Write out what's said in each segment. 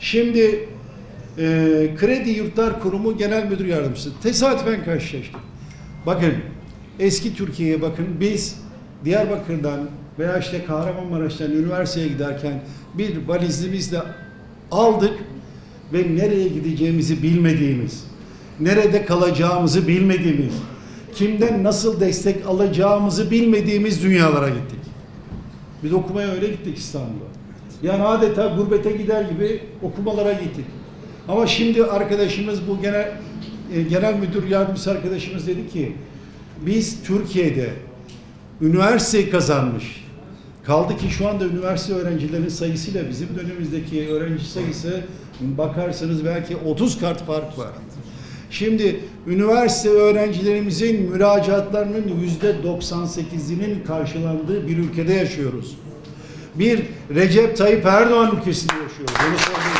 Şimdi e, Kredi Yurtlar Kurumu Genel Müdür Yardımcısı. Tesadüfen karşılaştık. Bakın eski Türkiye'ye bakın biz Diyarbakır'dan veya işte Kahramanmaraş'tan üniversiteye giderken bir valizimizle aldık ve nereye gideceğimizi bilmediğimiz, nerede kalacağımızı bilmediğimiz, kimden nasıl destek alacağımızı bilmediğimiz dünyalara gittik. Biz okumaya öyle gittik İstanbul'a. Yani adeta gurbete gider gibi okumalara gittik. Ama şimdi arkadaşımız bu genel e, genel müdür yardımcısı arkadaşımız dedi ki biz Türkiye'de üniversiteyi kazanmış. Kaldı ki şu anda üniversite öğrencilerinin sayısıyla bizim dönemimizdeki öğrenci sayısı bakarsanız belki 30 kat fark var. Şimdi üniversite öğrencilerimizin müracaatlarının yüzde 98'inin karşılandığı bir ülkede yaşıyoruz. Bir Recep Tayyip Erdoğan ülkesinde yaşıyoruz. Onu söyleyeyim.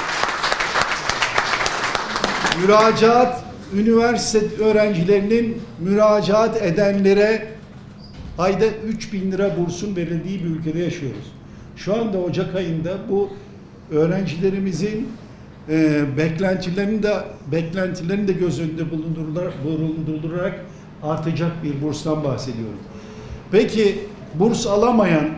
Müracaat, üniversite öğrencilerinin müracaat edenlere ayda 3 bin lira bursun verildiği bir ülkede yaşıyoruz. Şu anda Ocak ayında bu öğrencilerimizin e, beklentilerini de beklentilerini de göz önünde bulundurularak, artacak bir burstan bahsediyorum. Peki burs alamayan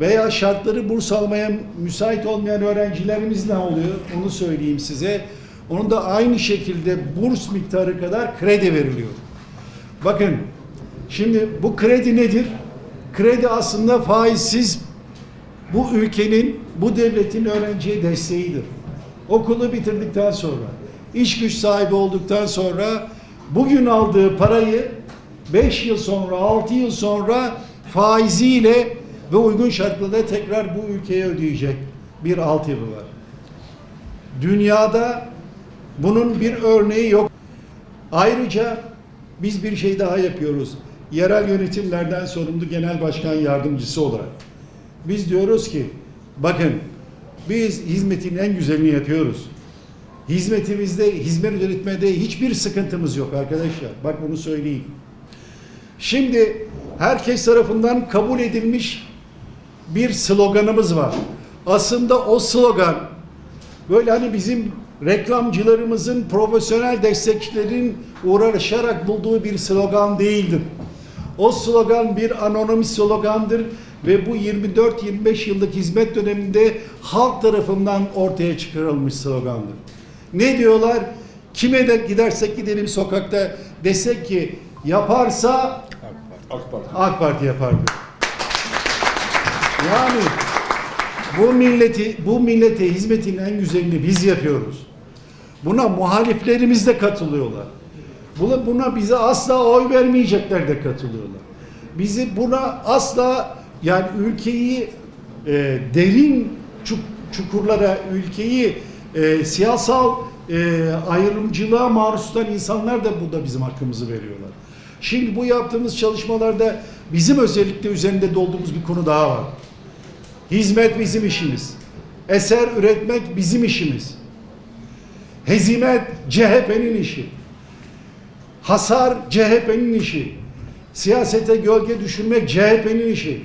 veya şartları burs almaya müsait olmayan öğrencilerimiz ne oluyor? Onu söyleyeyim size. Onun da aynı şekilde burs miktarı kadar kredi veriliyor. Bakın şimdi bu kredi nedir? Kredi aslında faizsiz bu ülkenin, bu devletin öğrenciye desteğidir. Okulu bitirdikten sonra, iş güç sahibi olduktan sonra bugün aldığı parayı 5 yıl sonra, 6 yıl sonra faiziyle ve uygun şartlarda tekrar bu ülkeye ödeyecek bir altyapı var. Dünyada bunun bir örneği yok. Ayrıca biz bir şey daha yapıyoruz. Yerel yönetimlerden sorumlu genel başkan yardımcısı olarak. Biz diyoruz ki bakın biz hizmetin en güzelini yapıyoruz. Hizmetimizde, hizmet üretmede hiçbir sıkıntımız yok arkadaşlar. Bak bunu söyleyeyim. Şimdi herkes tarafından kabul edilmiş bir sloganımız var. Aslında o slogan böyle hani bizim reklamcılarımızın, profesyonel destekçilerin uğraşarak bulduğu bir slogan değildir. O slogan bir anonim slogandır ve bu 24-25 yıllık hizmet döneminde halk tarafından ortaya çıkarılmış slogandır. Ne diyorlar? Kime de gidersek gidelim sokakta desek ki yaparsa AK Parti. AK Parti yapar diyor. Yani bu milleti bu millete hizmetin en güzelini biz yapıyoruz. Buna muhaliflerimiz de katılıyorlar. Buna, buna bize asla oy vermeyecekler de katılıyorlar. Bizi buna asla yani ülkeyi e, derin çuk- çukurlara, ülkeyi e, siyasal e, ayrımcılığa maruz tutan insanlar da burada bizim hakkımızı veriyorlar. Şimdi bu yaptığımız çalışmalarda bizim özellikle üzerinde dolduğumuz bir konu daha var. Hizmet bizim işimiz. Eser üretmek bizim işimiz. Hezimet CHP'nin işi. Hasar CHP'nin işi. Siyasete gölge düşürmek CHP'nin işi.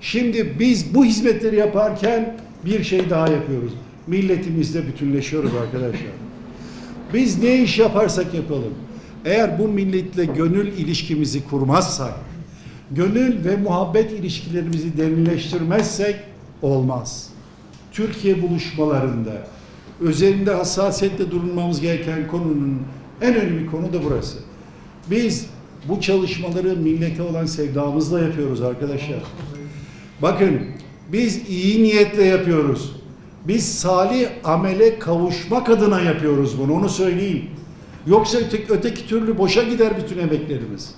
Şimdi biz bu hizmetleri yaparken bir şey daha yapıyoruz. Milletimizle bütünleşiyoruz arkadaşlar. Biz ne iş yaparsak yapalım. Eğer bu milletle gönül ilişkimizi kurmazsak, gönül ve muhabbet ilişkilerimizi derinleştirmezsek olmaz. Türkiye buluşmalarında üzerinde hassasiyetle durulmamız gereken konunun en önemli konu da burası. Biz bu çalışmaları millete olan sevdamızla yapıyoruz arkadaşlar. Bakın biz iyi niyetle yapıyoruz. Biz salih amele kavuşmak adına yapıyoruz bunu onu söyleyeyim. Yoksa öteki, öteki türlü boşa gider bütün emeklerimiz.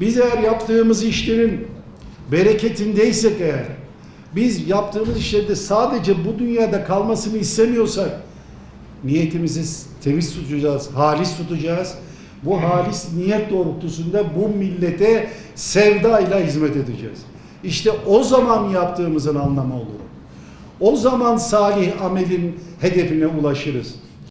Biz eğer yaptığımız işlerin bereketindeysek eğer, biz yaptığımız işlerde sadece bu dünyada kalmasını istemiyorsak, niyetimizi temiz tutacağız, halis tutacağız. Bu halis niyet doğrultusunda bu millete sevdayla hizmet edeceğiz. İşte o zaman yaptığımızın anlamı olur. O zaman salih amelin hedefine ulaşırız.